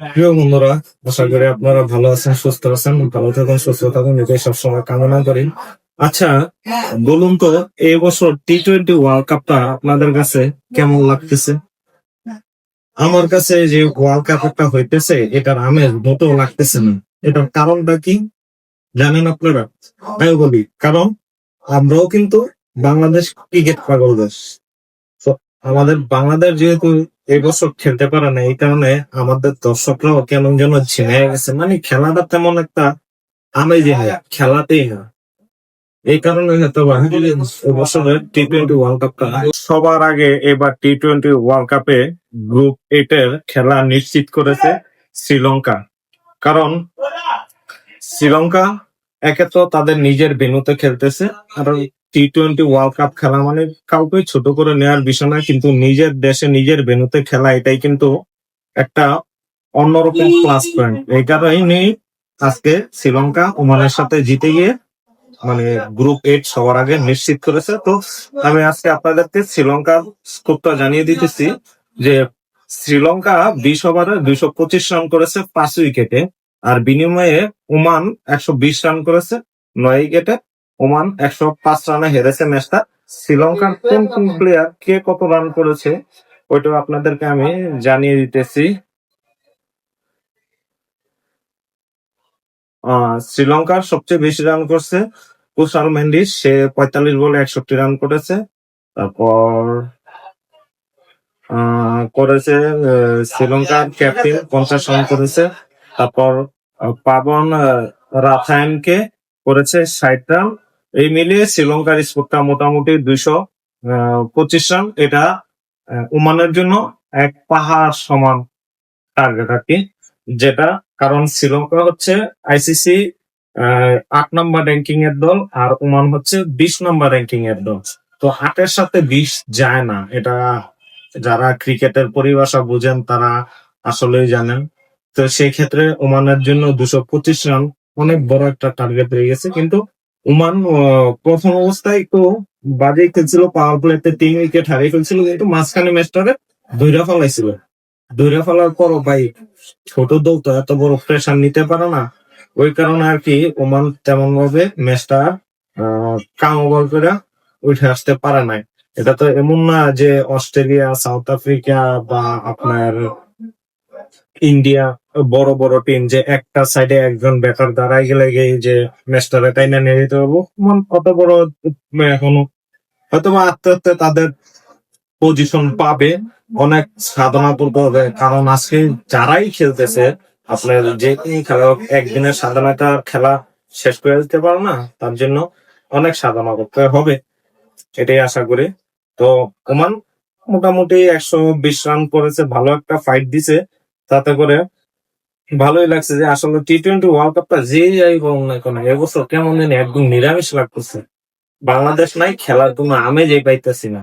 প্রিয় বন্ধুরা, আশা করি আপনারা ভালো আছেন, সুস্থ আছেন, ভালো থাকুন, সুস্থ থাকুন, এটাই সবসময় কামনা করি। আচ্ছা বলুন তো, এই বছর টি টোয়েন্টি ওয়ার্ল্ড কাপটা আপনাদের কাছে কেমন লাগতেছে? আমার কাছে যে ওয়ার্ল্ড কাপ একটা হইতেছে, এটার আমেজ মোটেও লাগতেছে না। এটার কারণটা কি? জানেন আপনারা? আমি বলি, কারণ আমরাও কিন্তু বাংলাদেশ ক্রিকেট পাগল দেশ। আমাদের বাংলাদেশ যেহেতু এই বছর খেলতে পারে না, এই কারণে আমাদের দর্শকরাও কেমন যেন ঝিমে গেছে। মানে খেলাটা তেমন একটা আমেজই হয় খেলাতেই না। এই কারণে হয়তো বা বছরের টি টোয়েন্টি ওয়ার্ল্ড কাপটা সবার আগে এবার টি টোয়েন্টি ওয়ার্ল্ড কাপে গ্রুপ এইট এর খেলা নিশ্চিত করেছে শ্রীলঙ্কা। কারণ শ্রীলঙ্কা একে তো তাদের নিজের ভেন্যুতে খেলতেছে, আর টি টোয়েন্টি ওয়ার্ল্ড কাপ খেলা মানে কাউকে ছোট করে নেওয়ার বিষয় না কিন্তু নিজের দেশে নিজের ভেন্যুতে খেলা এটাই কিন্তু একটা অন্যরকম প্লাস পয়েন্ট এই কারণেই আজকে শ্রীলঙ্কা ওমানের সাথে জিতে গিয়ে মানে গ্রুপ এইট সবার আগে নিশ্চিত করেছে। তো আমি আজকে আপনাদেরকে শ্রীলঙ্কার স্কোরটা জানিয়ে দিতেছি যে শ্রীলঙ্কা বিশ ওভারে দুইশো পঁচিশ রান করেছে পাঁচ উইকেটে আর বিনিময়ে ওমান একশো বিশ রান করেছে নয় উইকেটে ওমান একশো পাঁচ রানে হেরেছে ম্যাচটা। শ্রীলঙ্কার কোন কোন প্লেয়ার কে কত রান করেছে ওইটাও আপনাদেরকে আমি জানিয়ে দিতেছি। শ্রীলঙ্কার সবচেয়ে বেশি রান করছে কুশাল মেন্ডিস সে পঁয়তাল্লিশ বলে একষট্টি রান করেছে। তারপর আহ, করেছে শ্রীলঙ্কার ক্যাপ্টেন পঞ্চাশ রান করেছে। তারপর পাবন রাথায়নকে করেছে ষাট রান এই মিলিয়ে শ্রীলঙ্কার স্কোরটা মোটামুটি দুইশো পঁচিশ রান। এটা ওমানের জন্য এক পাহাড় সমান টার্গেট আর কি, যেটা কারণ শ্রীলঙ্কা হচ্ছে আইসিসি আট নম্বর র্যাঙ্কিং এর দল আর ওমান হচ্ছে বিশ নম্বর র্যাঙ্কিং এর দল। তো আটের সাথে বিশ যায় না। এটা যারা ক্রিকেটের পরিভাষা বুঝেন তারা আসলেই জানেন। তো সেই ক্ষেত্রে ওমানের জন্য দুশো পঁচিশ রান অনেক বড় একটা টার্গেট হয়ে গেছে। কিন্তু ওমান প্রথম অবস্থায় একটু বাজে খেলছিল পাওয়ার প্লেতে তিন উইকেট হারিয়ে ফেলছিল, কিন্তু মাঝখানে ম্যাচটারে ধৈর্য ফেলাইছিল। ধৈর্য ফেলার পরও ভাই, ছোট দল তো, এত বড় প্রেশার নিতে পারে না। ওই কারণে আর কি ওমান তেমন ভাবে ম্যাচটা কাম ওভার করে উঠে আসতে পারে নাই। এটা তো এমন না যে অস্ট্রেলিয়া, সাউথ আফ্রিকা বা আপনার ইন্ডিয়া বড় বড় টিম যে একটা সাইডে একজন ব্যাটার দাঁড়াই গেলে যে ম্যাচটা তাই না নিয়ে যেতে পারব। কত বড় এখনও হয়তো আস্তে আস্তে তাদের পজিশন পাবে। অনেক সাধনা করতে হবে কারণ আজকে যারাই খেলতেছে, আপনার যে খেলা একদিনের সাধনাটা খেলা শেষ করে দিতে পারে না, তার জন্য অনেক সাধনা করতে হবে। এটাই আশা করি। তো ওমান মোটামুটি একশো বিশ রান করেছে, ভালো একটা ফাইট দিছে। তাতে করে ভালোই লাগছে যে আসলে টি টোয়েন্টি ওয়ার্ল্ড কাপটা যে যাই হোক না কেন এবছর কেমন জানি একদম নিরামিষ লাগতেছে। বাংলাদেশ নাই, খেলার কোনো এই পাইতেছি না।